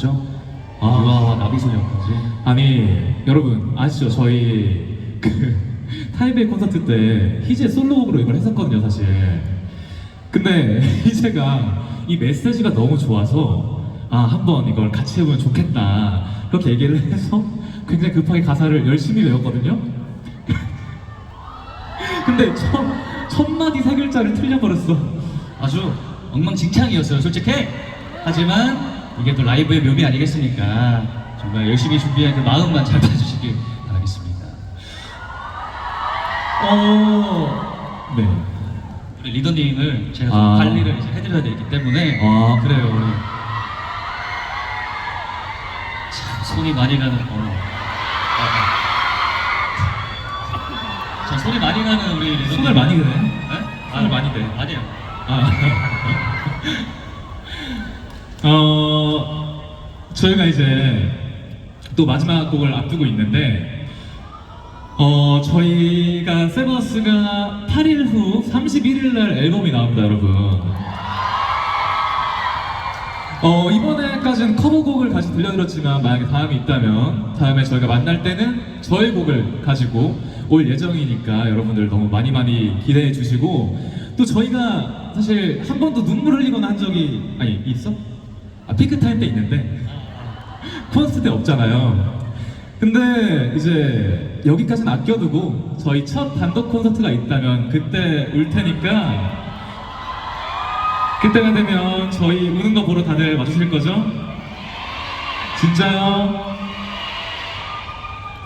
나왔죠. 아. 유아와 나비소녀까지. 아니 여러분 아시죠? 저희 그 타이베이 콘서트 때 희재 솔로곡으로 이걸 했었거든요 사실. 근데 희재가 이 메시지가 너무 좋아서 아 한번 이걸 같이 해보면 좋겠다 그렇게 얘기를 해서 굉장히 급하게 가사를 열심히 외웠거든요. 근데 첫, 첫 마디 세 글자를 틀려버렸어. 아주 엉망진창이었어요, 솔직히. 하지만 이게 또 라이브의 묘미 아니겠습니까? 정말 열심히 준비한 그 마음만 잘 봐주시길 바라겠습니다. 어, 네. 우리 리더님을 제가 좀 아. 관리를 이제 해드려야 되기 때문에 아. 그래요. 참 손이 많이 가는. 어. 아, 아. 자 손이 많이 가는 우리 리더님. 손을 많이 그네. 네? 손을 많이 대. 아니요. 아. 어, 저희가 이제 또 마지막 곡을 앞두고 있는데, 어, 저희가 세버스가 8일 후 31일 날 앨범이 나옵니다, 여러분. 어, 이번에까지는 커버곡을 같이 들려드렸지만, 만약에 다음이 있다면, 다음에 저희가 만날 때는 저희 곡을 가지고 올 예정이니까 여러분들 너무 많이 많이 기대해 주시고, 또 저희가 사실 한 번도 눈물 흘리거나 한 적이, 아니, 있어? 아, 피크 타임 때 있는데, 콘서트 때 없잖아요. 근데 이제 여기까지는 아껴두고 저희 첫 단독 콘서트가 있다면 그때 울 테니까 그때가 되면 저희 우는 거 보러 다들 와주실 거죠? 진짜요?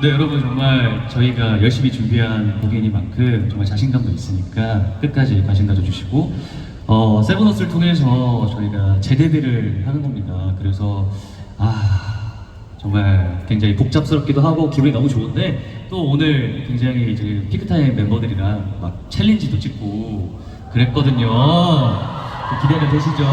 네 여러분 정말 저희가 열심히 준비한 곡이니만큼 정말 자신감도 있으니까 끝까지 관심 가져주시고 어, 세븐어스를 통해서 저희가 재데뷔를 하는 겁니다. 그래서 아 정말 굉장히 복잡스럽기도 하고 기분이 너무 좋은데 또 오늘 굉장히 이제 피크타임 멤버들이랑 막 챌린지도 찍고 그랬거든요. 그 기대가 되시죠?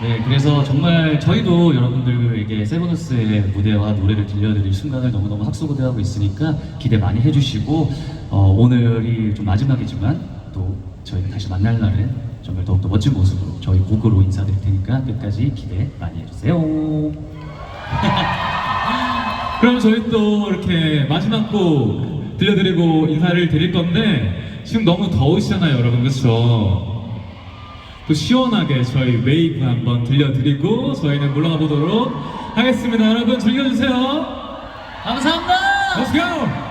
네, 그래서 정말 저희도 여러분들에게 세븐우스의 무대와 노래를 들려드릴 순간을 너무너무 학수고대하고 있으니까 기대 많이 해주시고 어, 오늘이 좀 마지막이지만 또 저희가 다시 만날 날은 정말 더욱더 멋진 모습으로 저희 곡으로 인사드릴 테니까 끝까지 기대 많이 해주세요. 그럼 저희 또 이렇게 마지막 곡 들려드리고 인사를 드릴 건데 지금 너무 더우시잖아요 여러분 그렇죠? 또 시원하게 저희 웨이브 한번 들려드리고 저희는 물러가 보도록 하겠습니다 여러분 즐겨주세요 감사합니다! Let's go!